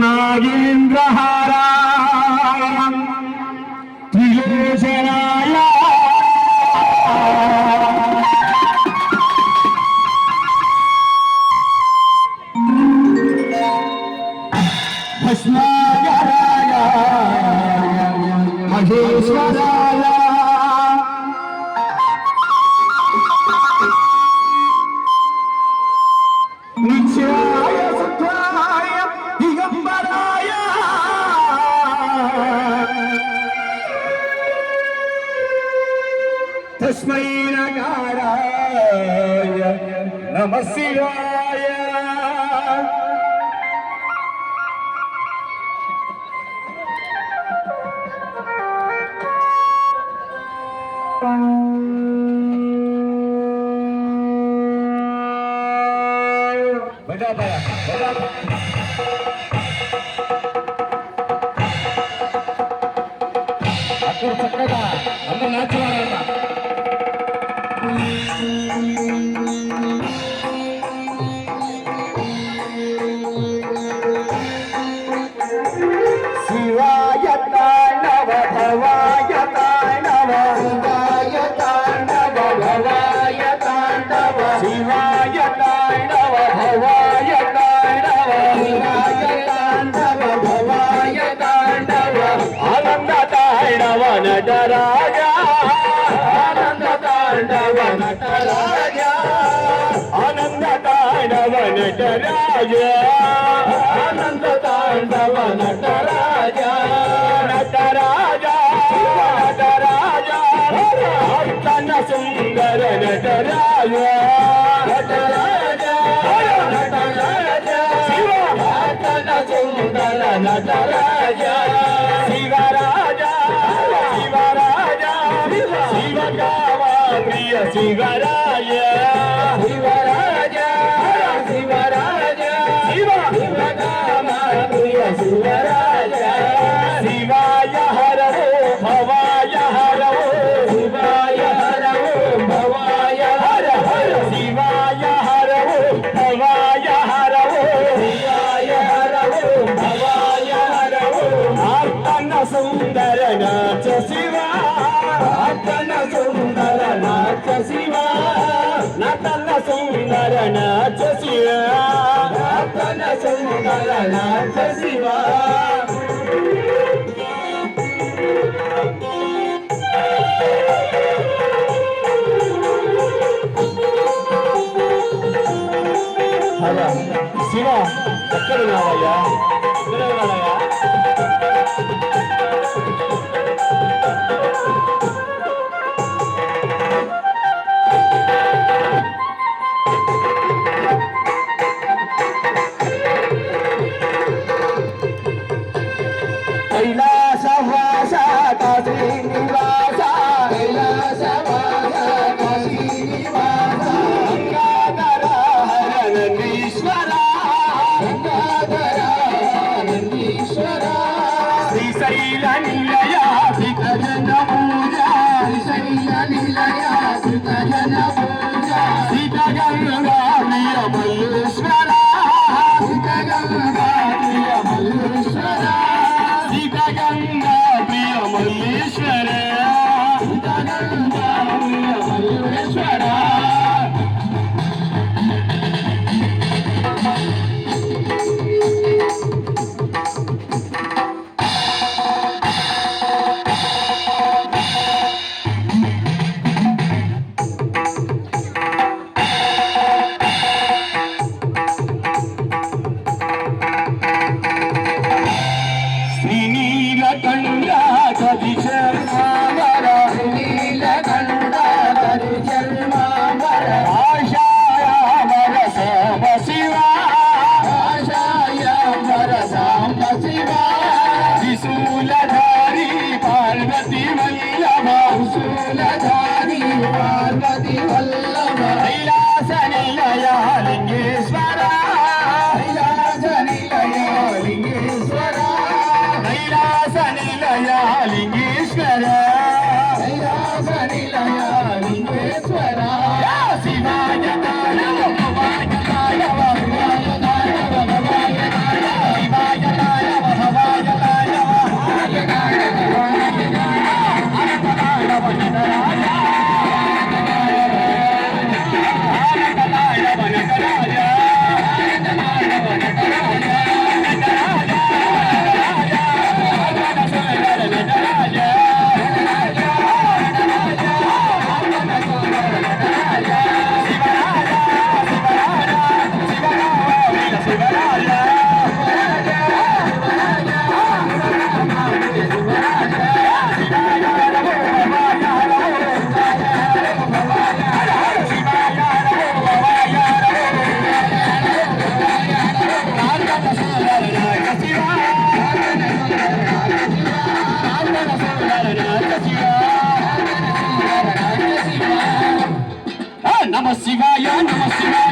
நாகேந்திரஹாரா திரிசேனாயா തസ്മൈ നകാരായ നമശിവായ બધા બધા બધા నటరాజ ఆనంద తాండవ నటరాజ. నటరాజ. నటరాజ. తన సుందర నటరాజ. నటరాజ. నటరాజ. తన సుందర నటరాజ. శివరాజ. శివరాజ. శివగామ ప్రియ శివరాజ శివరాజ. సుందర నాచ శివ ఆర్తన సుందర నాచ శివా. నతన సుందర నాచ శివ నతన సుందర నాచ శివ హలో శివ ఎక్కడ ఉన్నావయ్యా ఎక్కడ ఉన్నావయ్యా ஈஸ்வரன் லிங்கேஸ்வரா శివాయ నమ శివాయ.